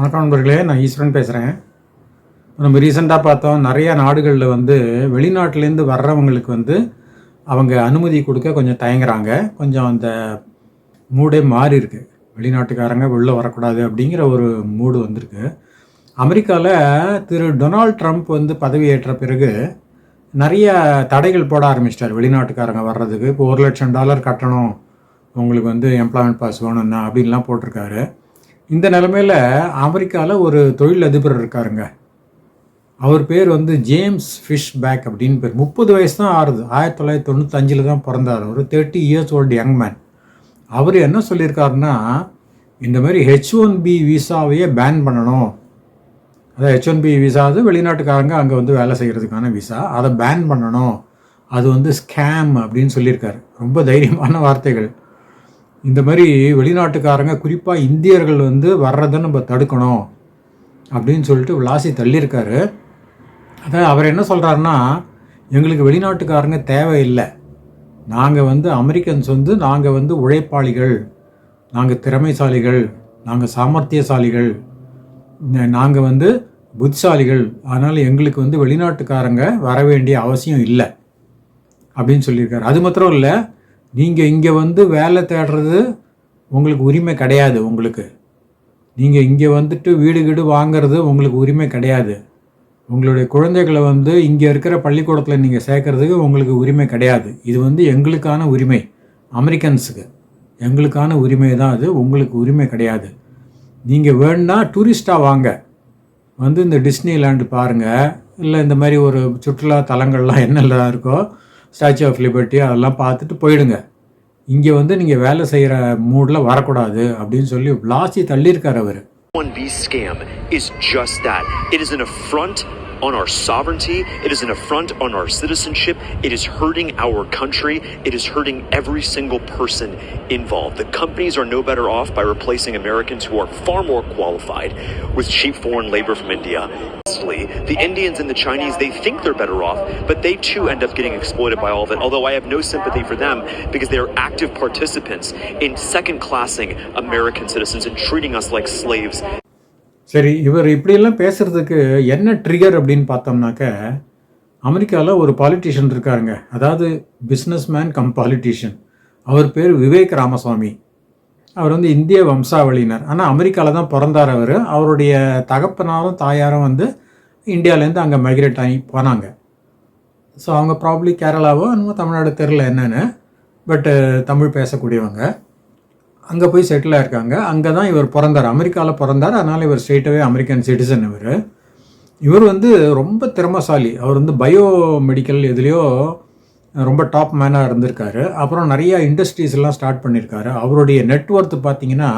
வணக்கம் நண்பர்களே நான் ஈஸ்வரன் பேசுகிறேன் நம்ம ரீசெண்டாக பார்த்தோம் நிறைய நாடுகளில் வந்து வெளிநாட்டிலேருந்து வர்றவங்களுக்கு வந்து அவங்க அனுமதி கொடுக்க கொஞ்சம் தயங்குறாங்க. கொஞ்சம் அந்த மூடே மாறி இருக்கு. வெளிநாட்டுக்காரங்க உள்ளே வரக்கூடாது அப்படிங்கிற ஒரு மூடு வந்திருக்கு. அமெரிக்காவில் திரு டொனால்ட் ட்ரம்ப் வந்து பதவியேற்ற பிறகு நிறைய தடைகள் போட ஆரம்பிச்சிட்டார் வெளிநாட்டுக்காரங்க வர்றதுக்கு. இப்போ ஒரு லட்சம் டாலர் கட்டணும். உங்களுக்கு வந்து எம்ப்ளாய்மெண்ட் பாஸ் வேணும்னா அப்படின்லாம் போட்டிருக்காரு. இந்த நிலமையில் அமெரிக்காவில் ஒரு தொழில் அதிபர் இருக்காருங்க. அவர் பேர் வந்து ஜேம்ஸ் ஃபிஷ் பேக் அப்படின்னு பேர். முப்பது வயசு தான் ஆறுது. ஆயிரத்தி தொள்ளாயிரத்தி தொண்ணூத்தஞ்சில் தான் பிறந்தார் ஒரு thirty years old young man. அவர் என்ன சொல்லியிருக்காருன்னா இந்த மாதிரி ஹெச் ஒன் பி விசாவையே பேன் பண்ணணும். அதாவது ஹெச் ஒன் பி விசா அது வெளிநாட்டுக்காரங்க அங்கே வந்து வேலை செய்கிறதுக்கான விசா. அதை பேன் பண்ணணும். அது வந்து ஸ்கேம் அப்படின்னு சொல்லியிருக்காரு. ரொம்ப தைரியமான வார்த்தைகள். இந்த மாதிரி வெளிநாட்டுக்காரங்க குறிப்பாக இந்தியர்கள் வந்து வர்றதை நம்ம தடுக்கணும் அப்படின்னு சொல்லிட்டு விளாசி தள்ளியிருக்காரு. அதான் அவர் என்ன சொல்கிறாருன்னா எங்களுக்கு வெளிநாட்டுக்காரங்க தேவையில்லை. நாங்கள் வந்து அமெரிக்கன்ஸ் வந்து நாங்கள் வந்து உழைப்பாளிகள் நாங்கள் திறமைசாலிகள் நாங்கள் சாமர்த்தியசாலிகள் நாங்கள் வந்து புத்திசாலிகள். அதனால் எங்களுக்கு வந்து வெளிநாட்டுக்காரங்க வர வேண்டிய அவசியம் இல்லை அப்படின்னு சொல்லியிருக்காரு. அது மாத்திரம் இல்லை நீங்கள் இங்கே வந்து வேலை தேடுறது உங்களுக்கு உரிமை கிடையாது உங்களுக்கு. நீங்கள் இங்கே வந்துட்டு வீடு கீடு வாங்குறது உங்களுக்கு உரிமை கிடையாது. உங்களுடைய குழந்தைகளை வந்து இங்கே இருக்கிற பள்ளிக்கூடத்தில் நீங்கள் சேர்க்கறதுக்கு உங்களுக்கு உரிமை கிடையாது. இது வந்து எங்களுக்கான உரிமை. அமெரிக்கன்ஸுக்கு. எங்களுக்கான உரிமை தான் அது. உங்களுக்கு உரிமை கிடையாது. நீங்கள் வேணுன்னா டூரிஸ்ட்டாக வாங்க. வந்து இந்த டிஸ்னிலேண்டு பாருங்கள் இல்லை இந்த மாதிரி ஒரு சுற்றுலா தலங்கள்லாம் என்னெல்லாம் இருக்கோ ஸ்டாச்சு ஆஃப் லிபர்ட்டி அதெல்லாம் பார்த்துட்டு போயிடுங்க இங்கே வந்து நீங்கள் வேலை செய்கிற மூடில் வரக்கூடாது அப்படின்னு சொல்லி விளாசி தள்ளியிருக்கார் அவர் 1B scam is just that. It is an affront on our sovereignty. It is an affront on our citizenship. It is hurting our country. It is hurting every single person involved. The companies are no better off by replacing Americans who are far more qualified with cheap foreign labor from India. The Indians and the Chinese, they think they're better off, but they too end up getting exploited by all of it. Although I have no sympathy for them because they are active participants in second classing American citizens and treating us like slaves சரி இவர் இப்படியெல்லாம் பேசுகிறதுக்கு என்ன trigger அப்படின்னு பார்த்தோம்னாக்க அமெரிக்காவில் ஒரு politician இருக்காருங்க. அதாவது பிஸ்னஸ் மேன் கம் பாலிட்டிஷியன் அவர் பேர் விவேக் ராமசாமி. அவர் வந்து இந்திய வம்சாவளியினர். ஆனால் அமெரிக்காவில் தான் பிறந்தார் அவர். அவருடைய தகப்பனாரும் தாயாரும் வந்து இந்தியாவிலேருந்து அங்கே மைக்ரேட் ஆகி போனாங்க. ஸோ அவங்க ப்ராப்ளி கேரளாவோ என்னமோ தமிழ்நாடு தெரில என்னென்னு பட்டு தமிழ் பேசக்கூடியவங்க. அங்கே போய் செட்டில் ஆயிருக்காங்க. அங்கே தான் இவர் பிறந்தார். அமெரிக்காவில் பிறந்தார். அதனால் இவர் ஸ்ட்ரெயிட்டாகவே அமெரிக்கன் சிட்டிசன் இவர். இவர் வந்து ரொம்ப திறமசாலி. அவர் வந்து பயோ மெடிக்கல் எதுலேயோ ரொம்ப டாப் மேனாக இருந்திருக்காரு. அப்புறம் நிறையா இண்டஸ்ட்ரீஸ் எல்லாம் ஸ்டார்ட் பண்ணியிருக்காரு அவருடைய நெட்ஒர்த் பார்த்தீங்கன்னா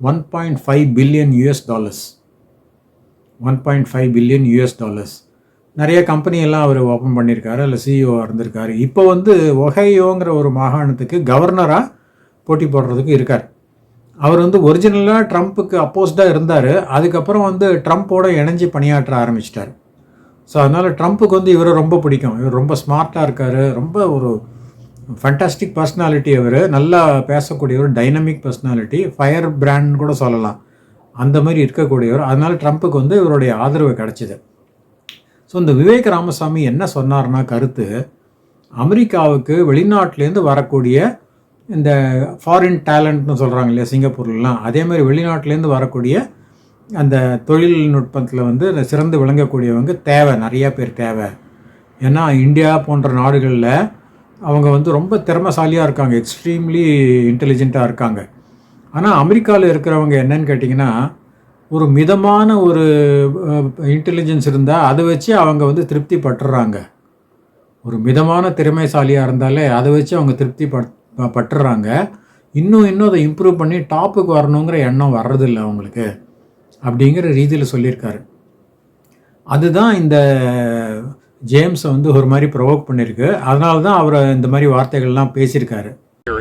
one point five billion US dollars one point five billion US dollars நிறைய கம்பெனியெல்லாம் எல்லாம் அவர் ஓப்பன் பண்ணியிருக்காரு இல்லை சிஇஓ இருந்திருக்காரு. இப்போ வந்து ஒஹையோங்கிற ஒரு மாகாணத்துக்கு கவர்னராக போட்டி போடுறதுக்கு இருக்கார். அவர் வந்து ஒரிஜினலாக ட்ரம்ப்புக்கு அப்போஸ்டாக இருந்தார். அதுக்கப்புறம் வந்து ட்ரம்ப்போட இணைஞ்சு பணியாற்ற ஆரம்பிச்சிட்டார். ஸோ அதனால் ட்ரம்ப்புக்கு வந்து இவரை ரொம்ப பிடிக்கும். இவர் ரொம்ப ஸ்மார்ட்டாக இருக்கார். ரொம்ப ஒரு ஃபண்டாஸ்டிக் பர்சனாலிட்டி அவர். நல்லா பேசக்கூடியவர் டைனமிக் பர்சனாலிட்டி ஃபயர் பிராண்ட் கூட சொல்லலாம். அந்த மாதிரி இருக்கக்கூடியவர். அதனால் ட்ரம்ப்புக்கு வந்து இவருடைய ஆதரவு கிடச்சிது. ஸோ இந்த விவேக் ராமசாமி என்ன சொன்னார்னா கருத்து? அமெரிக்காவுக்கு வெளிநாட்டிலேருந்து வரக்கூடிய இந்த ஃபாரின் டேலண்ட்னு சொல்கிறாங்க இல்லையா சிங்கப்பூர்லலாம். அதே மாதிரி வெளிநாட்டிலேருந்து வரக்கூடிய அந்த தொழில்நுட்பத்தில் வந்து சிறந்து விளங்கக்கூடியவங்க தேவை நிறையா பேர் தேவை. ஏன்னா இந்தியா போன்ற நாடுகளில் அவங்க வந்து ரொம்ப திறமசாலியாக இருக்காங்க எக்ஸ்ட்ரீம்லி இன்டெலிஜென்ட்டாக இருக்காங்க. ஆனால் அமெரிக்காவில் இருக்கிறவங்க என்னன்னு கேட்டிங்கன்னா ஒரு மிதமான ஒரு இன்டெலிஜென்ஸ் இருந்தால் அதை வச்சு அவங்க வந்து திருப்தி பட்டுறாங்க ஒரு மிதமான திறமைசாலியாக இருந்தாலே அதை வச்சு அவங்க திருப்தி பட் பட்டுறாங்க. இன்னும் இன்னும் அதை இம்ப்ரூவ் பண்ணி டாப்புக்கு வரணுங்கிற எண்ணம் வர்றதில்லை அவங்களுக்கு. அப்படிங்கிற ரீதியில் சொல்லியிருக்காரு. அதுதான் இந்த ஜேம்ஸை வந்து ஒரு மாதிரி ப்ரொவோக் பண்ணியிருக்கு. அதனால தான் அவரை இந்த மாதிரி வார்த்தைகள்லாம் பேசியிருக்காரு.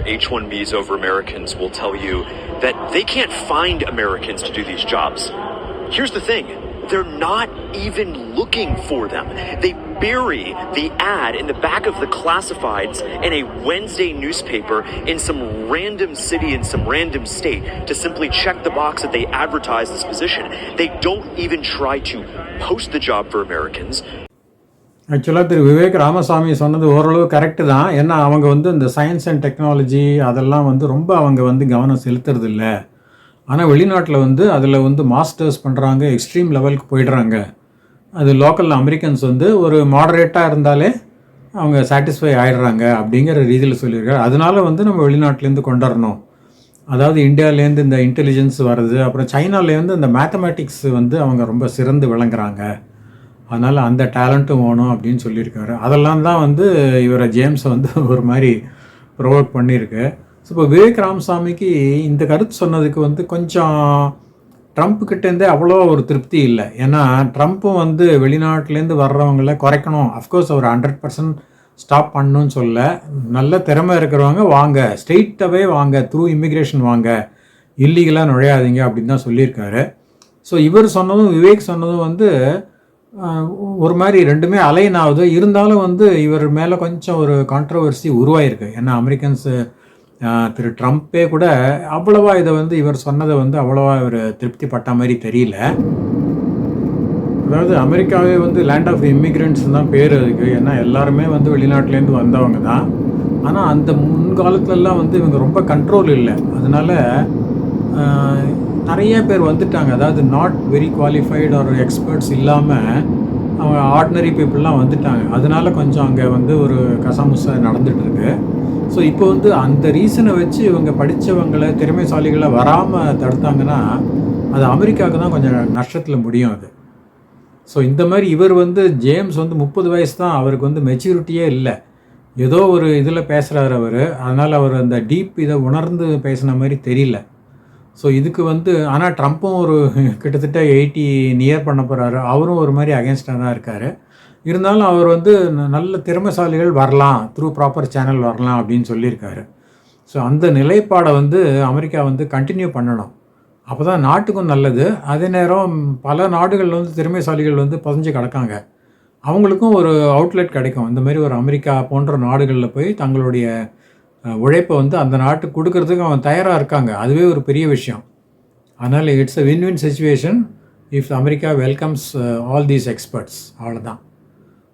H-1Bs over Americans will tell you that they can't find Americans to do these jobs. Here's the thing. they're not even looking for them. They bury the ad in the back of the classifieds in a Wednesday newspaper in some random city in some random state to simply check the box that they advertise this position. They don't even try to post the job for Americans. ஆக்சுவலாக திரு விவேக் ராமசாமி சொன்னது ஓரளவு correct தான் ஏன்னா அவங்க வந்து இந்த science and technology அதெல்லாம் வந்து ரொம்ப அவங்க வந்து கவனம் செலுத்துறது இல்லை ஆனால் வெளிநாட்டில் வந்து அதில் வந்து மாஸ்டர்ஸ் பண்ணுறாங்க எக்ஸ்ட்ரீம் லெவலுக்கு போயிடுறாங்க. அது லோக்கல் அமெரிக்கன்ஸ் வந்து ஒரு மாடரேட்டாக இருந்தாலே அவங்க சாட்டிஸ்ஃபை ஆயிடுறாங்க அப்படிங்கிற ரீதியில் சொல்லியிருக்காரு. அதனால வந்து நம்ம வெளிநாட்டிலேருந்து கொண்டுவரணும் அதாவது இந்தியாவிலேருந்து இந்த இன்டெலிஜென்ஸ் வருது அப்புறம் சைனாலேருந்து இந்த மேத்தமேட்டிக்ஸ் வந்து அவங்க ரொம்ப சிறந்து விளங்குறாங்க. அதனால் அந்த டேலண்ட்டும் வேணும் அப்படின்னு சொல்லியிருக்காரு. அதெல்லாம் தான் வந்து இவரை ஜேம்ஸை வந்து ஒரு மாதிரி ப்ரொவோக் பண்ணியிருக்கு. ஸோ இப்போ விவேக் ராமசாமிக்கு இந்த கருத்து சொன்னதுக்கு வந்து கொஞ்சம் ட்ரம்ப் கிட்டேருந்தே அவ்வளோ ஒரு திருப்தி இல்லை. ஏன்னா ட்ரம்ப்பும் வந்து வெளிநாட்டிலேருந்து வர்றவங்கள குறைக்கணும். அஃப்கோர்ஸ் அவர் ஹண்ட்ரட் பர்சன்ட் ஸ்டாப் பண்ணணும்னு சொல்ல. நல்ல திறமை இருக்கிறவங்க வாங்க. ஸ்ட்ரெயிட்டாகவே வாங்க. த்ரூ இமிக்ரேஷன் வாங்க. இல்லீகலாக நுழையாதீங்க அப்படின்னு தான் சொல்லியிருக்காரு. ஸோ இவர் சொன்னதும் விவேக் சொன்னதும் வந்து ஒரு மாதிரி ரெண்டுமே அலைன் ஆகுது. இருந்தாலும் வந்து இவர் மேலே கொஞ்சம் ஒரு கான்ட்ரவர்சி உருவாயிருக்கு. ஏன்னா அமெரிக்கன்ஸு திரு ட்ரம்ப்பே கூட அவ்வளவா இதை வந்து இவர் சொன்னதை வந்து அவ்வளவா இவர் திருப்தி பட்ட மாதிரி தெரியல. அதாவது அமெரிக்காவே வந்து லேண்ட் ஆஃப் இமிக்ரெண்ட்ஸ் தான் பேர் அதுக்கு. ஏன்னா எல்லாருமே வந்து வெளிநாட்டிலேருந்து வந்தவங்க தான். ஆனால் அந்த முன்காலத்துலலாம் வந்து இவங்க ரொம்ப கண்ட்ரோல் இல்லை. அதனால் நிறைய பேர் வந்துட்டாங்க. அதாவது நாட் வெரி குவாலிஃபைடு ஒரு எக்ஸ்பர்ட்ஸ் இல்லாமல் அவங்க ஆர்டினரி பீப்புளெலாம் வந்துட்டாங்க. அதனால கொஞ்சம் அங்கே வந்து ஒரு கசமுசா நடந்துகிட்ருக்கு இருக்கு. ஸோ இப்போ வந்து அந்த ரீசனை வச்சு இவங்க படித்தவங்களை திறமைசாலிகளை வராமல் தடுத்தாங்கன்னா அது அமெரிக்காவுக்கு தான் கொஞ்சம் நஷ்டத்தில் முடியும் அது. ஸோ இந்த மாதிரி இவர் வந்து ஜேம்ஸ் வந்து முப்பது வயசு தான் அவருக்கு வந்து மெச்சூரிட்டியே இல்லை. ஏதோ ஒரு இதில் பேசுகிறாரு அவர். அதனால் அவர் அந்த டீப் இதை உணர்ந்து பேசின மாதிரி தெரியல. ஸோ இதுக்கு வந்து ஆனால் ட்ரம்ப்பும் ஒரு கிட்டத்தட்ட எயிட்டி நியர் பண்ண போகிறாரு அவரும் ஒரு மாதிரி அகேன்ஸ்டாக தான் இருக்கார். இருந்தாலும் அவர் வந்து ந- நல்ல திறமைசாலிகள் வரலாம் த்ரூ ப்ராப்பர் சேனல் வரலாம் அப்படின்னு சொல்லியிருக்காரு. ஸோ அந்த நிலைப்பாடை வந்து அமெரிக்கா வந்து கண்டினியூ பண்ணணும். அப்போ தான் நாட்டுக்கும் நல்லது. அதே நேரம் பல நாடுகள் வந்து திறமைசாலிகள் வந்து பதிஞ்சு கிடக்காங்க. அவங்களுக்கும் ஒரு அவுட்லெட் கிடைக்கும். இந்த மாதிரி ஒரு அமெரிக்கா போன்ற நாடுகளில் போய் தங்களுடைய உழைப்பை வந்து அந்த நாட்டுக்கு கொடுக்கறதுக்கு அவன் தயாராக இருக்காங்க. அதுவே ஒரு பெரிய விஷயம். அதனால் it's a win win situation if America welcomes all these experts அவ்வளோதான்